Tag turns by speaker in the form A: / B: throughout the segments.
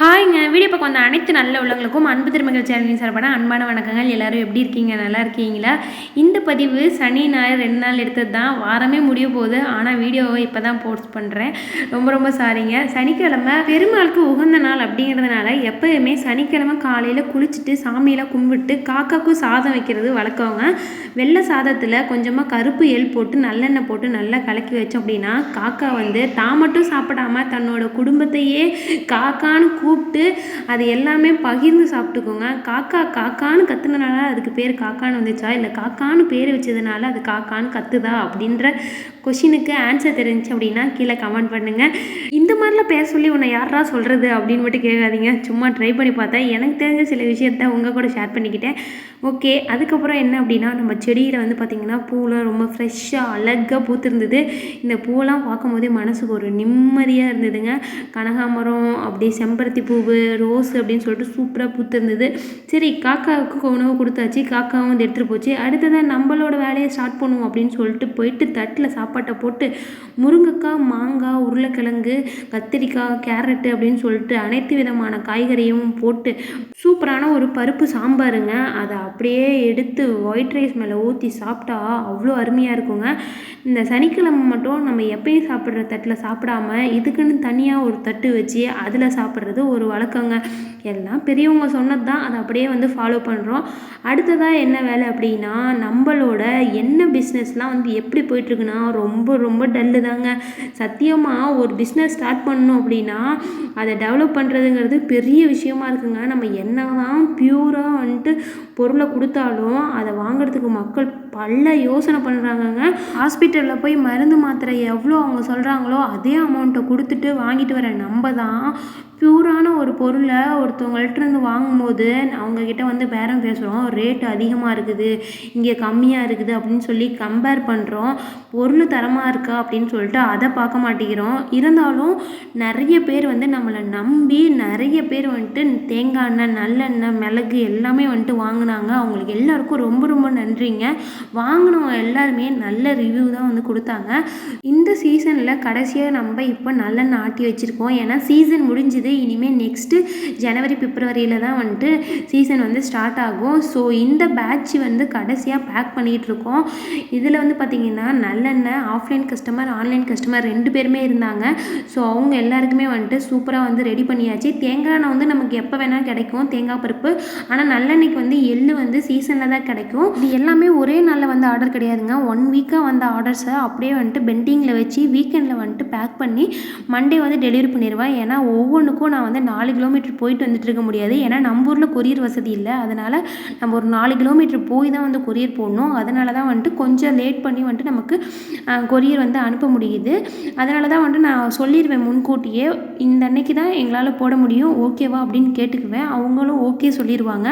A: ஹாய்ங்க video பக்கம் வந்த அனைத்து நல்ல உள்ளவங்களுக்கும் அன்பு திருமகள் சேனலின் சார்பான அன்பான வணக்கங்கள் எல்லோரும் எப்படி இருக்கீங்க நல்லா இருக்கீங்களா இந்த பதிவு சனி ஞாயிறு ரெண்டு நாள் எடுத்தது தான் வாரமே முடிய போகுது ஆனால் வீடியோவை இப்போ தான் போஸ்ட் பண்ணுறேன் ரொம்ப ரொம்ப சாரிங்க சனிக்கிழமை பெருமாளுக்கு உகந்த நாள் அப்படிங்கிறதுனால எப்போயுமே சனிக்கிழமை காலையில் குளிச்சுட்டு சாமியெல்லாம் கும்பிட்டு காக்காக்கும் சாதம் வைக்கிறது வளர்க்கவங்க வெள்ளை சாதத்தில் கொஞ்சமாக கருப்பு எல் போட்டு நல்லெண்ணெய் போட்டு நல்லா கலக்கி வச்சோம் அப்படின்னா காக்கா வந்து தான் மட்டும் சாப்பிடாம தன்னோட குடும்பத்தையே காக்கான்னு கூப்பிட்டு அது எல்லாமே பகிர்ந்து சாப்பிட்டுக்கோங்க காக்கா காக்கான்னு கத்துனனால அதுக்கு பேர் காக்கான்னு வந்துச்சா இல்லை காக்கான்னு பேர் வச்சதுனால அது காக்கான்னு கத்துதா அப்படின்ற கொஷினுக்கு ஆன்சர் தெரிஞ்சு அப்படின்னா கீழே கமெண்ட் பண்ணுங்கள் இந்த மாதிரிலாம் பேர் சொல்லி உன்னை யாரா சொல்கிறது அப்படின்னு மட்டும் கேட்காதீங்க சும்மா ட்ரை பண்ணி பார்த்தேன் எனக்கு தெரிஞ்ச சில விஷயத்த உங்கள் கூட ஷேர் பண்ணிக்கிட்டேன் ஓகே அதுக்கப்புறம் என்ன அப்படின்னா நம்ம செடியில் வந்து பார்த்திங்கன்னா பூலாம் ரொம்ப ஃப்ரெஷ்ஷாக அழகாக பூத்திருந்தது இந்த பூவெல்லாம் பார்க்கும்போதே மனசுக்கு ஒரு நிம்மதியாக இருந்ததுங்க கனகாமரம் அப்படியே செம்பருத்தி செம்பருத்தி பூவு ரோஸ் அப்படின்னு சொல்லிட்டு சூப்பராக பூத்திருந்தது சரி காக்காவுக்கு உணவு கொடுத்தாச்சு காக்காவும் வந்து எடுத்துகிட்டு போச்சு அடுத்ததாக நம்மளோட வேலையை ஸ்டார்ட் பண்ணுவோம் அப்படின்னு சொல்லிட்டு போயிட்டு தட்டில் சாப்பாட்டை போட்டு முருங்கைக்காய் மாங்காய் உருளைக்கிழங்கு கத்திரிக்காய் கேரட்டு அப்படின்னு சொல்லிட்டு அனைத்து விதமான காய்கறியும் போட்டு சூப்பரான ஒரு பருப்பு சாம்பாருங்க அதை அப்படியே எடுத்து ஒயிட் ரைஸ் மேலே ஊற்றி சாப்பிட்டா அவ்வளோ அருமையாக இருக்குங்க இந்த சனிக்கிழமை மட்டும் நம்ம எப்பயும் சாப்பிட்ற தட்டில் சாப்பிடாம இதுக்குன்னு தனியாக ஒரு தட்டு வச்சு அதில் சாப்பிட்றது அது ஒரு வழக்கங்க எல்லாம் பெரியவங்க சொன்னது தான் அதை அப்படியே வந்து ஃபாலோ பண்ணுறோம் அடுத்ததாக என்ன வேலை அப்படின்னா நம்மளோட என்ன பிஸ்னஸ்லாம் வந்து எப்படி போயிட்டுருக்குன்னா ரொம்ப ரொம்ப டல்லு தாங்க சத்தியமாக ஒரு பிஸ்னஸ் ஸ்டார்ட் பண்ணணும் அப்படின்னா அதை டெவலப் பண்ணுறதுங்கிறது பெரிய விஷயமா இருக்குங்க நம்ம என்ன தான் ப்யூராக வந்துட்டு பொருளை கொடுத்தாலும் அதை வாங்குறதுக்கு மக்கள் பல யோசனை பண்ணுறாங்கங்க ஹாஸ்பிட்டலில் போய் மருந்து மாத்திரை எவ்வளோ அவங்க சொல்கிறாங்களோ அதே அமௌண்ட்டை கொடுத்துட்டு வாங்கிட்டு வர நம்ம தான் ப்யூரான ஒரு பொருளை ஒருத்தவங்கள்ட்டேருந்து வாங்கும்போது அவங்கக்கிட்ட வந்து பேரம் பேசுகிறோம் ரேட் அதிகமாக இருக்குது இங்கே கம்மியாக இருக்குது அப்படின்னு சொல்லி கம்பேர் பண்ணுறோம் பொருள் தரமாக இருக்கா அப்படின்னு சொல்லிட்டு அதை பார்க்க மாட்டேங்கிறோம் இருந்தாலும் நிறைய பேர் வந்து நம்மளை நம்பி நிறைய பேர் வந்துட்டு தேங்காய் எண்ணெய் நல்லெண்ணெய் மிளகு எல்லாமே வந்துட்டு வாங்கினாங்க அவங்களுக்கு எல்லாருக்கும் ரொம்ப ரொம்ப நன்றிங்க வாங்கினவங்க எல்லாருமே நல்ல ரிவ்யூ தான் வந்து கொடுத்தாங்க இந்த சீசனில் கடைசியாக நம்ம இப்போ நல்லெண்ணெய் ஆட்டி வச்சுருக்கோம் ஏன்னா சீசன் முடிஞ்சுது வந்து இனிமேல் நெக்ஸ்ட்டு ஜனவரி பிப்ரவரியில் தான் வந்துட்டு சீசன் வந்து ஸ்டார்ட் ஆகும் ஸோ இந்த பேட்ச் வந்து கடைசியாக பேக் பண்ணிகிட்ருக்கோம் இதில் வந்து பார்த்திங்கன்னா நல்லெண்ணெய் ஆஃப்லைன் கஸ்டமர் ஆன்லைன் கஸ்டமர் ரெண்டு பேருமே இருந்தாங்க ஸோ அவங்க எல்லாருக்குமே வந்துட்டு சூப்பராக வந்து ரெடி பண்ணியாச்சு தேங்காய் எண்ணெய் வந்து நமக்கு எப்போ வேணால் கிடைக்கும் தேங்காய் பருப்பு ஆனால் நல்லெண்ணெய்க்கு வந்து எள்ளு வந்து சீசனில் தான் கிடைக்கும் இது எல்லாமே ஒரே நாளில் வந்து ஆர்டர் கிடையாதுங்க ஒன் வீக்காக வந்த ஆர்டர்ஸை அப்படியே வந்துட்டு பெண்டிங்கில் வச்சு வீக்கெண்டில் வந்துட்டு பேக் பண்ணி மண்டே வந்து டெலிவரி பண்ணிடுவேன் ஏன்னா ஒவ்வொன்றுக்கும் ஊருக்கும் நான் வந்து நாலு கிலோமீட்டர் போயிட்டு வந்துட்டு இருக்க முடியாது ஏன்னா நம்ம ஊரில் கொரியர் வசதி இல்லை அதனால் நம்ம ஒரு நாலு கிலோமீட்டர் போய் தான் வந்து கொரியர் போடணும் அதனால தான் வந்துட்டு கொஞ்சம் லேட் பண்ணி வந்துட்டு நமக்கு கொரியர் வந்து அனுப்ப முடியுது அதனால தான் வந்துட்டு நான் சொல்லிடுவேன் முன்கூட்டியே இந்த அன்னைக்கு தான் எங்களால் போட முடியும் ஓகேவா அப்படின்னு கேட்டுக்குவேன் அவங்களும் ஓகே சொல்லிடுவாங்க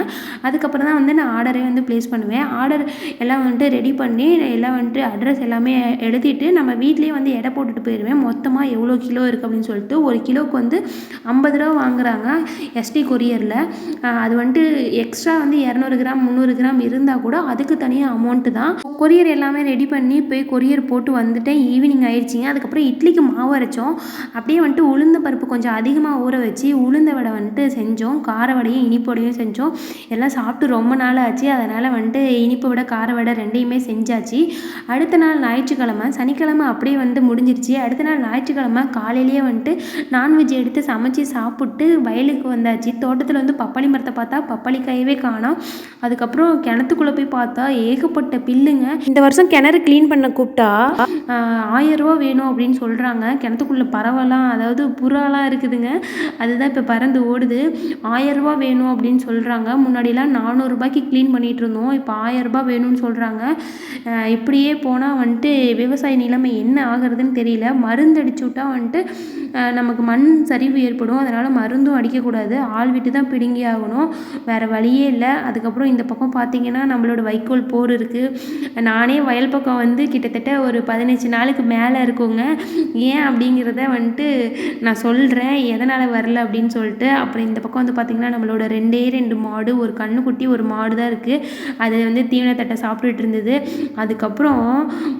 A: அதுக்கப்புறம் தான் வந்து நான் ஆர்டரே வந்து ப்ளேஸ் பண்ணுவேன் ஆர்டர் எல்லாம் வந்துட்டு ரெடி பண்ணி எல்லாம் வந்துட்டு அட்ரஸ் எல்லாமே எழுதிட்டு நம்ம வீட்லேயே வந்து எடை போட்டுட்டு போயிடுவேன் மொத்தமாக எவ்வளோ கிலோ இருக்குது அப்படின்னு சொல்லிட்டு ஒரு கிலோவுக்கு வந்து ஐம்பது ரூபா வாங்குறாங்க எஸ்டி கொரியரில் அது வந்துட்டு எக்ஸ்ட்ரா வந்து இரநூறு கிராம் முந்நூறு கிராம் இருந்தால் கூட அதுக்கு தனியாக அமௌண்ட்டு தான் கொரியர் எல்லாமே ரெடி பண்ணி போய் கொரியர் போட்டு வந்துட்டேன் ஈவினிங் ஆயிடுச்சிங்க அதுக்கப்புறம் இட்லிக்கு மாவு அரைச்சோம் அப்படியே வந்துட்டு உளுந்த பருப்பு கொஞ்சம் அதிகமாக ஊற வச்சு உளுந்த வடை வந்துட்டு செஞ்சோம் கார வடையும் இனிப்பு வடையும் செஞ்சோம் எல்லாம் சாப்பிட்டு ரொம்ப நாள் ஆச்சு அதனால் வந்துட்டு இனிப்பு விட கார வடை ரெண்டையுமே செஞ்சாச்சு அடுத்த நாள் ஞாயிற்றுக்கிழமை சனிக்கிழமை அப்படியே வந்து முடிஞ்சிருச்சு அடுத்த நாள் ஞாயிற்றுக்கிழமை காலையிலேயே வந்துட்டு நான்வெஜ் எடுத்து சமைச்சு சாப்பிட்டு வயலுக்கு வந்தாச்சு தோட்டத்தில் வந்து பப்பாளி மரத்தை பார்த்தா பப்பாளி காயவே காணோம் அதுக்கப்புறம் கிணத்துக்குள்ளே போய் பார்த்தா ஏகப்பட்ட பில்லுங்க
B: இந்த வருஷம் கிணறு க்ளீன் பண்ண கூப்பிட்டா
A: ரூபா வேணும் அப்படின்னு சொல்கிறாங்க கிணத்துக்குள்ளே பரவலாம் அதாவது புறாலாம் இருக்குதுங்க அதுதான் இப்போ பறந்து ஓடுது ரூபா வேணும் அப்படின்னு சொல்கிறாங்க முன்னாடிலாம் நானூறுரூபாய்க்கு க்ளீன் பண்ணிகிட்டு இருந்தோம் இப்போ ரூபா வேணும்னு சொல்கிறாங்க இப்படியே போனால் வந்துட்டு விவசாய நிலைமை என்ன ஆகுறதுன்னு தெரியல மருந்து அடிச்சு விட்டா வந்துட்டு நமக்கு மண் சரிவு ஏற்படும் பண்ணணும் அதனால் மருந்தும் அடிக்கக்கூடாது ஆள் விட்டு தான் பிடுங்கி ஆகணும் வேறு வழியே இல்லை அதுக்கப்புறம் இந்த பக்கம் பார்த்திங்கன்னா நம்மளோட வைக்கோல் போர் இருக்குது நானே வயல் பக்கம் வந்து கிட்டத்தட்ட ஒரு பதினஞ்சு நாளுக்கு மேலே இருக்குங்க ஏன் அப்படிங்கிறத வந்துட்டு நான் சொல்கிறேன் எதனால் வரல அப்படின்னு சொல்லிட்டு அப்புறம் இந்த பக்கம் வந்து பார்த்திங்கன்னா நம்மளோட ரெண்டே ரெண்டு மாடு ஒரு கண்ணுக்குட்டி ஒரு மாடு தான் இருக்குது அது வந்து தீவனத்தட்டை சாப்பிட்டுட்டு இருந்தது அதுக்கப்புறம்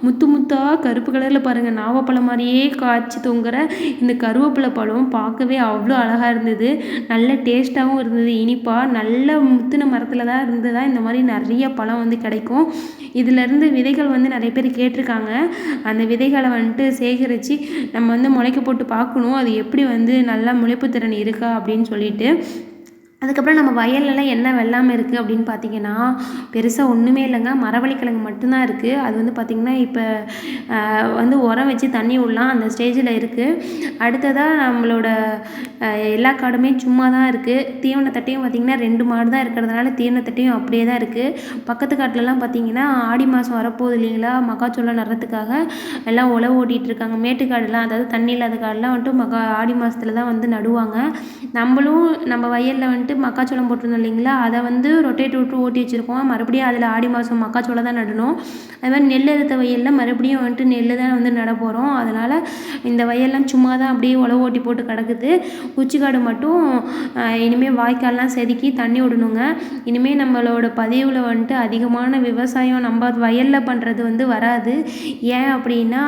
A: முத்து முத்தாக கருப்பு கலரில் பாருங்கள் நாவப்பழம் மாதிரியே காய்ச்சி தொங்குற இந்த கருவேப்பிலை பழம் பார்க்கவே அவ்வளோ அவ்வளோ அழகாக இருந்தது நல்ல டேஸ்ட்டாகவும் இருந்தது இனிப்பாக நல்ல முத்தின மரத்தில் தான் இருந்து தான் இந்த மாதிரி நிறைய பழம் வந்து கிடைக்கும் இதிலேருந்து விதைகள் வந்து நிறைய பேர் கேட்டிருக்காங்க அந்த விதைகளை வந்துட்டு சேகரித்து நம்ம வந்து முளைக்க போட்டு பார்க்கணும் அது எப்படி வந்து நல்லா முளைப்பு திறன் இருக்கா அப்படின்னு சொல்லிட்டு அதுக்கப்புறம் நம்ம வயல்லலாம் என்ன வெள்ளாமை இருக்குது அப்படின்னு பார்த்தீங்கன்னா பெருசாக ஒன்றுமே இல்லைங்க மரவள்ளிக்கிழங்கு மட்டும்தான் இருக்குது அது வந்து பார்த்திங்கன்னா இப்போ வந்து உரம் வச்சு தண்ணி விடலாம் அந்த ஸ்டேஜில் இருக்குது அடுத்ததாக நம்மளோட எல்லா காடுமே சும்மா தான் இருக்குது தீவனத்தட்டையும் பார்த்திங்கன்னா ரெண்டு மாடு தான் இருக்கிறதுனால தீவனத்தட்டையும் அப்படியே தான் இருக்குது பக்கத்து காட்டிலலாம் பார்த்திங்கன்னா ஆடி மாதம் வரப்போகுது இல்லைங்களா மக்காச்சோளம் நடுறதுக்காக எல்லாம் உழவு ஓட்டிகிட்டு இருக்காங்க மேட்டுக்காடுலாம் அதாவது தண்ணி இல்லாத காடுலாம் வந்துட்டு மக்கா ஆடி மாதத்துல தான் வந்து நடுவாங்க நம்மளும் நம்ம வயலில் வந்துட்டு வந்துட்டு மக்காச்சோளம் போட்டிருந்தோம் இல்லைங்களா அதை வந்து ரொட்டேட் விட்டு ஓட்டி வச்சுருக்கோம் மறுபடியும் அதில் ஆடி மாதம் மக்காச்சோளம் தான் நடணும் அது மாதிரி நெல் எடுத்த வயலில் மறுபடியும் வந்துட்டு நெல் தான் வந்து நட போகிறோம் அதனால் இந்த வயல்லாம் சும்மா தான் அப்படியே உழவு ஓட்டி போட்டு கிடக்குது குச்சிக்காடு மட்டும் இனிமேல் வாய்க்கால்லாம் செதுக்கி தண்ணி விடணுங்க இனிமேல் நம்மளோட பதிவில் வந்துட்டு அதிகமான விவசாயம் நம்ம வயலில் பண்ணுறது வந்து வராது ஏன் அப்படின்னா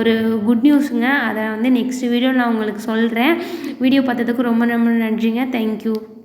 A: ஒரு குட் நியூஸுங்க அதை வந்து நெக்ஸ்ட் வீடியோ நான் உங்களுக்கு சொல்கிறேன் வீடியோ பார்த்ததுக்கு ரொம்ப ரொம்ப நன்றிங்க தேங்க்யூ